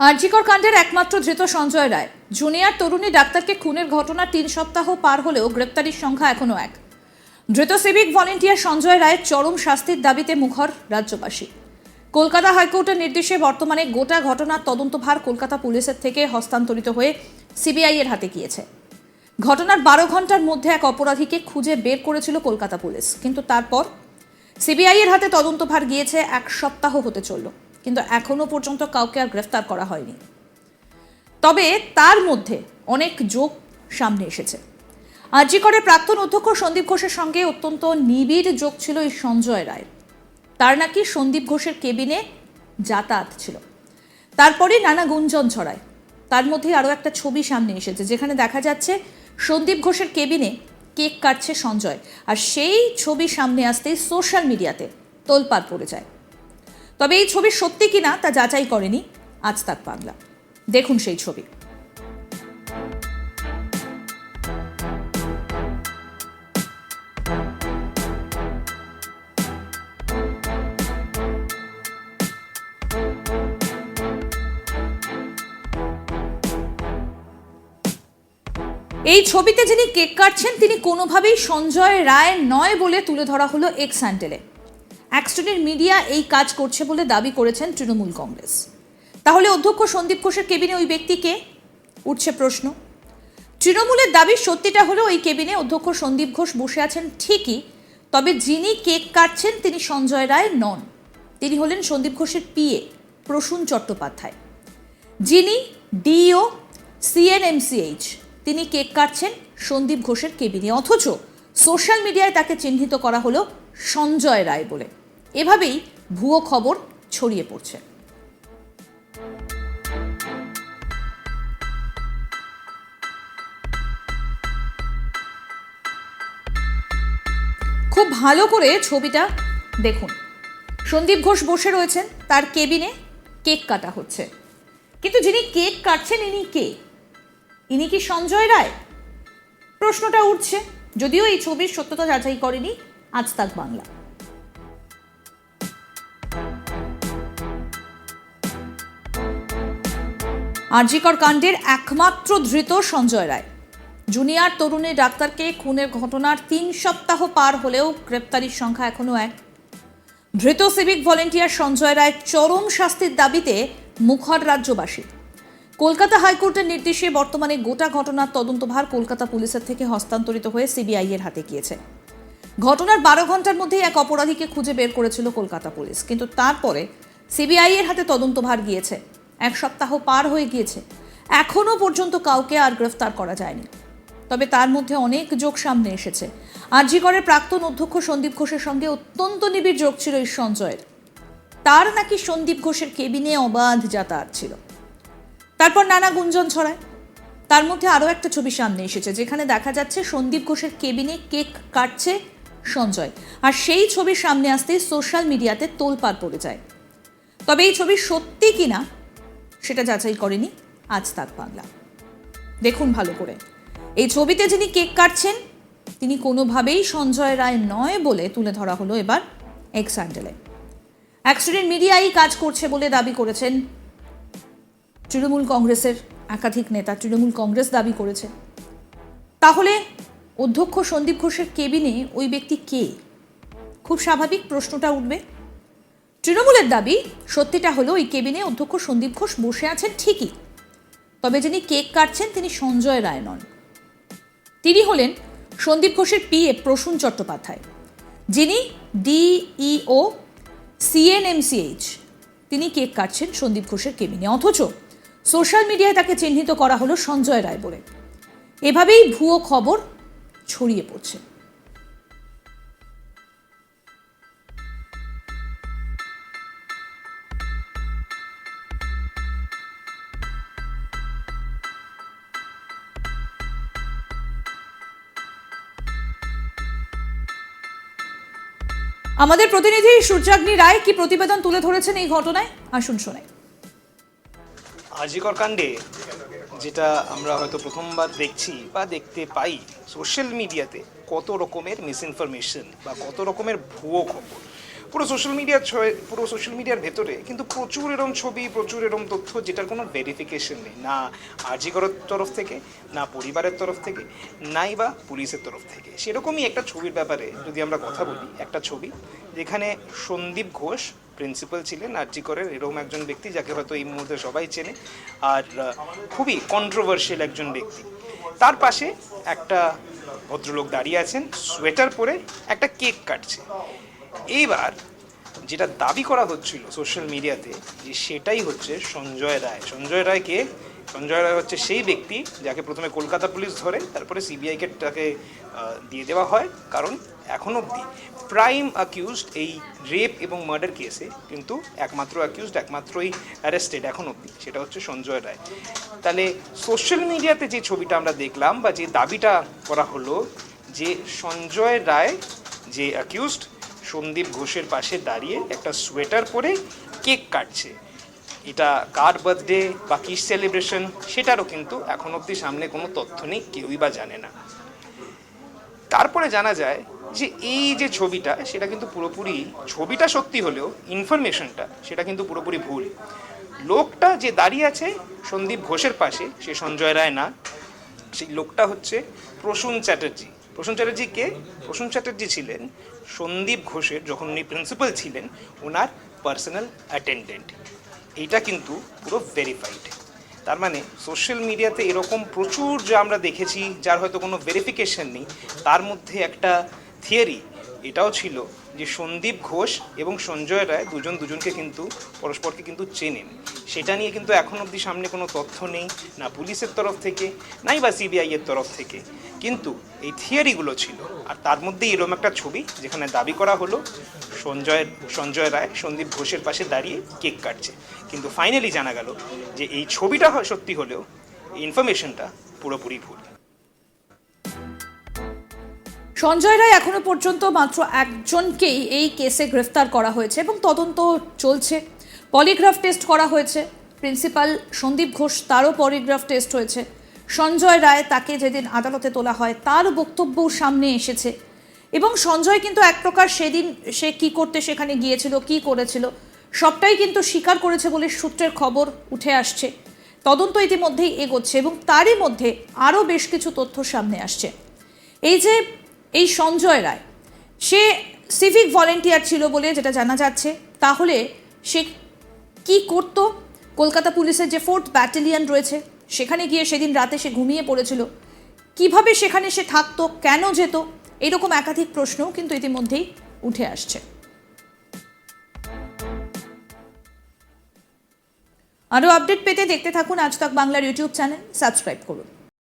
আরজিকর কাণ্ডের একমাত্র ধৃত সঞ্জয় রায়। জুনিয়র তরুণী ডাক্তারকে খুনের ঘটনা তিন সপ্তাহ পার হলেও গ্রেপ্তারির সংখ্যা এখনও এক। ধৃত সিভিক ভলেন্টিয়ার সঞ্জয় রায়ের চরম শাস্তির দাবিতে মুখর রাজ্যবাসী। কলকাতা হাইকোর্টের নির্দেশে বর্তমানে গোটা ঘটনার তদন্তভার কলকাতা পুলিশের থেকে হস্তান্তরিত হয়ে সিবিআই এর হাতে গিয়েছে। ঘটনার বারো ঘণ্টার মধ্যে এক অপরাধীকে খুঁজে বের করেছিল কলকাতা পুলিশ, কিন্তু তারপর সিবিআই এর হাতে তদন্তভার গিয়েছে, এক সপ্তাহ হতে চলল। কিন্তু এখনও পর্যন্ত কাউকে আর গ্রেফতার করা হয়নি। তবে তার মধ্যে অনেক যোগ সামনে এসেছে। আরজিকরের প্রাক্তন অধ্যক্ষ সন্দীপ ঘোষের সঙ্গে অত্যন্ত নিবিড় যোগ ছিল এই সঞ্জয় রায়ের তার নাকি সন্দীপ ঘোষের কেবিনে যাতায়াত ছিল। তারপরে নানা গুঞ্জন ছড়ায়। তার মধ্যে আরও একটা ছবি সামনে এসেছে, যেখানে দেখা যাচ্ছে সন্দীপ ঘোষের কেবিনে কেক কাটছে সঞ্জয়। আর সেই ছবি সামনে আসতেই সোশ্যাল মিডিয়াতে তোলপাড় পড়ে যায়। তবে এই ছবি সত্যি কিনা তা যাচাই করেনি আজ তাক বাংলা দেখুন সেই ছবি। এই ছবিতে যিনি কেক কাটছেন, তিনি কোনোভাবেই সঞ্জয় রায় নয় বলে তুলে ধরা হলো এক্স হ্যান্ডেলে এক মিডিয়া এই কাজ করছে বলে দাবি করেছেন তৃণমূল কংগ্রেস। তাহলে অধ্যক্ষ সন্দীপ ঘোষের কেবিনে ওই ব্যক্তিকে উঠছে প্রশ্ন। তৃণমূলের দাবি সত্যিটা হলো ওই কেবিনে অধ্যক্ষ সন্দীপ ঘোষ বসে আছেন ঠিকই, তবে যিনি কেক কাটছেন তিনি সঞ্জয় রায় নন। তিনি হলেন সন্দীপ ঘোষের পিএ প্রসূন চট্টোপাধ্যায়। যিনি ডিও, সিএনএমসিএইচ, তিনি কেক কাটছেন সন্দীপ ঘোষের কেবিনে। অথচ সোশ্যাল মিডিয়ায় তাকে চিহ্নিত করা হলো সঞ্জয় রায় বলে। এভাবেই ভুয়ো খবর ছড়িয়ে পড়ছে। খুব ভালো করে ছবিটা দেখুন। সন্দীপ ঘোষ বসে রয়েছেন, তার কেবিনে কেক কাটা হচ্ছে। কিন্তু যিনি কেক কাটছেন, ইনি কে? ইনি কি সঞ্জয় রায়? প্রশ্নটা উঠছে, যদিও এই ছবির সত্যতা যাচাই করেনি আজ তাক বাংলা। আরজিকর কাণ্ডের একমাত্র ধৃত সঞ্জয় রায়। জুনিয়র তরুণী ডাক্তারকে খুনের ঘটনার তিন সপ্তাহ পার হলেও গ্রেপ্তারির সংখ্যা এখনও এক। ধৃত সিভিক ভলেন্টিয়ার সঞ্জয় রায় চরম শাস্তির দাবিতে মুখর রাজ্যবাসী। কলকাতা হাইকোর্টের নির্দেশে বর্তমানে গোটা ঘটনার তদন্তভার কলকাতা পুলিশের থেকে হস্তান্তরিত হয়ে সিবিআই এর হাতে গিয়েছে। ঘটনার বারো ঘণ্টার মধ্যেই এক অপরাধীকে খুঁজে বের করেছিল কলকাতা পুলিশ। কিন্তু তারপরে সিবিআই এর হাতে তদন্তভার গিয়েছে। এক সপ্তাহ পার হয়ে গিয়েছে। এখনও পর্যন্ত কাউকে আর গ্রেফতার করা যায়নি। তবে তার মধ্যে অনেক যোগ সামনে এসেছে। আরজিকরের প্রাক্তন অধ্যক্ষ সন্দীপ ঘোষের সঙ্গে অত্যন্ত নিবিড় যোগ ছিল এই সঞ্জয়ের। তার নাকি সন্দীপ ঘোষের কেবিনে অবাধ যাতায়াত ছিল। তারপর নানা গুঞ্জন ছড়ায়। তার মধ্যে আরও একটা ছবি সামনে এসেছে, যেখানে দেখা যাচ্ছে সন্দীপ ঘোষের কেবিনে কেক কাটছে সঞ্জয়। আর সেই ছবির সামনে আসতেই সোশ্যাল মিডিয়াতে তোলপাড় পড়ে যায়। তবে এই ছবি সত্যি কিনা সেটা যাচাই করেনি আজ তাক বাংলা দেখুন ভালো করে। এই ছবিতে যিনি কেক কাটছেন, তিনি কোনোভাবেই সঞ্জয় রায় নয় বলে তুলে ধরা হলো এবার এক্স হ্যান্ডেলে এক শ্রেণির মিডিয়া এই কাজ করছে বলে দাবি করেছেন তৃণমূল কংগ্রেসের একাধিক নেতা। তৃণমূল কংগ্রেস দাবি করেছে। তাহলে অধ্যক্ষ সন্দীপ ঘোষের কেবিনে ওই ব্যক্তি কে? খুব স্বাভাবিক প্রশ্নটা উঠবে। তৃণমূলের দাবি, সত্যিটা হলো ওই কেবিনে অধ্যক্ষ সন্দীপ ঘোষ বসে আছেন ঠিকই। তবে যিনি কেক কাটছেন তিনি সঞ্জয় রায় নন। তিনি হলেন সন্দীপ ঘোষের পিএ প্রসূন চট্টোপাধ্যায়। যিনি ডিইও, সিএনএমসিএইচ, তিনি কেক কাটছেন সন্দীপ ঘোষের কেবিনে। অথচ সোশ্যাল মিডিয়ায় তাকে চিহ্নিত করা হলো সঞ্জয় রায় বলে। এভাবেই ভুয়ো খবর ছড়িয়ে পড়ছে। আমাদের প্রতিনিধি সূর্যাগ্নি রায় কি প্রতিবেদন তুলে ধরেছেন এই ঘটনায়? আসুন শোনাই আজিকর কাণ্ডে, যেটা আমরা হয়তো প্রথমবার দেখছি বা দেখতে পাই, সোশ্যাল মিডিয়াতে কত রকমের মিস ইনফরমেশন বা কত রকমের ভুয়ো খবর। পুরো সোশ্যাল মিডিয়ার পুরো সোশ্যাল মিডিয়ার ভেতরে কিন্তু প্রচুর এরম ছবি, প্রচুর এরম তথ্য যেটার কোনো ভেরিফিকেশন নেই। না আর্জিকরের তরফ থেকে, না পরিবারের তরফ থেকে, নাই বা পুলিশের তরফ থেকে। সেরকমই একটা ছবির ব্যাপারে যদি আমরা কথা বলি, একটা ছবি যেখানে সন্দীপ ঘোষ প্রিন্সিপাল ছিলেন, আর্জিকরের এরকম একজন ব্যক্তি যাকে হয়তো এই মুহূর্তে সবাই চেনে, আর খুবই কন্ট্রোভার্সিয়াল একজন ব্যক্তি। তার পাশে একটা ভদ্রলোক দাঁড়িয়ে আছেন সোয়েটার পরে একটা কেক কাটছে। এইবার যেটা দাবি করা হচ্ছিল সোশ্যাল মিডিয়াতে যে সেটাই হচ্ছে সঞ্জয় রায়। সঞ্জয় রায়কে, সঞ্জয় রায় হচ্ছে সেই ব্যক্তি যাকে প্রথমে কলকাতা পুলিশ ধরে, তারপরে সিবিআইকে তাকে দিয়ে দেওয়া হয়। কারণ এখন অবধি প্রাইম অ্যাকিউজড এই রেপ এবং মার্ডার কেসে কিন্তু একমাত্র অ্যাকিউজড একমাত্রই অ্যারেস্টেড এখন অবধি। সেটা হচ্ছে সঞ্জয় রায়। তাহলে সোশ্যাল মিডিয়াতে যে ছবিটা আমরা দেখলাম বা যে দাবিটা করা হলো, যে সঞ্জয় রায় যে অ্যাকিউজড সন্দীপ ঘোষের পাশে দাঁড়িয়ে একটা সোয়েটার পরে কেক কাটছে। এটা কার বার্থডে বা কি সেলিব্রেশন সেটারও কিন্তু এখন অবধি সামনে কোনো তথ্য নেই, কেউই বা জানে না। তারপরে জানা যায় যে এই যে ছবিটা, সেটা কিন্তু পুরোপুরি, ছবিটা সত্যি হলেও ইনফরমেশনটা সেটা কিন্তু পুরোপুরি ভুল। লোকটা যে দাঁড়িয়ে আছে সন্দীপ ঘোষের পাশে, সে সঞ্জয় রায় না, সেই লোকটা হচ্ছে প্রসূন চ্যাটার্জি। প্রসূন চ্যাটার্জি কে? প্রসূন চ্যাটার্জি ছিলেন সন্দীপ ঘোষের যখন উনি প্রিন্সিপাল ছিলেন ওনার পার্সোনাল অ্যাটেন্ডেন্ট এইটা কিন্তু পুরো ভেরিফাইড তার মানে সোশ্যাল মিডিয়াতে এরকম প্রচুর যা আমরা দেখেছি, যার হয়তো কোনো ভেরিফিকেশন নেই, তার মধ্যে একটা থিওরি এটাও ছিল যে সন্দীপ ঘোষ এবং সঞ্জয় রায় দুজন দুজনকে কিন্তু, পরস্পরকে কিন্তু চেনেন। সেটা নিয়ে কিন্তু এখন অবধি সামনে কোনো তথ্য নেই, না পুলিশের তরফ থেকে, নাই বা সিবিআইয়ের তরফ থেকে। কিন্তু এই থিওরিগুলো ছিল। আর তার মধ্যেই এরকম একটা ছবি যেখানে দাবি করা হলো, সঞ্জয় সঞ্জয় রায় সন্দীপ ঘোষের পাশে দাঁড়িয়ে কেক কাটছে। কিন্তু ফাইনালি জানা গেল যে এই ছবিটা সত্যি হলেও ইনফরমেশনটা পুরোপুরি ভুল। সঞ্জয় রায় এখনও পর্যন্ত মাত্র একজনকেই এই কেসে গ্রেফতার করা হয়েছে এবং তদন্ত চলছে। পলিগ্রাফ টেস্ট করা হয়েছে। প্রিন্সিপাল সন্দীপ ঘোষ তারও পলিগ্রাফ টেস্ট হয়েছে। সঞ্জয় রায় তাকে যেদিন আদালতে তোলা হয়, তার বক্তব্যও সামনে এসেছে। এবং সঞ্জয় কিন্তু এক প্রকার সেদিন সে কি করতে সেখানে গিয়েছিল, কি করেছিল, সবটাই কিন্তু স্বীকার করেছে বলে সূত্রের খবর উঠে আসছে। তদন্ত ইতিমধ্যেই এগোচ্ছে এবং তারই মধ্যে আরও বেশ কিছু তথ্য সামনে আসছে। এই যে এই সঞ্জয় রায়, সে সিভিক ভলেন্টিয়ার ছিল বলে যেটা জানা যাচ্ছে। তাহলে সে কি করত? কলকাতা পুলিশের যে ফোর্থ ব্যাটালিয়ন রয়েছে, সেখানে গিয়ে সেদিন রাতে সে ঘুমিয়ে পড়েছিল। কীভাবে সেখানে সে থাকতো, কেন যেত, এরকম একাধিক প্রশ্নও কিন্তু ইতিমধ্যেই উঠে আসছে। আরও আপডেট পেতে দেখতে থাকুন আজ তাক বাংলার ইউটিউব চ্যানেল সাবস্ক্রাইব করুন।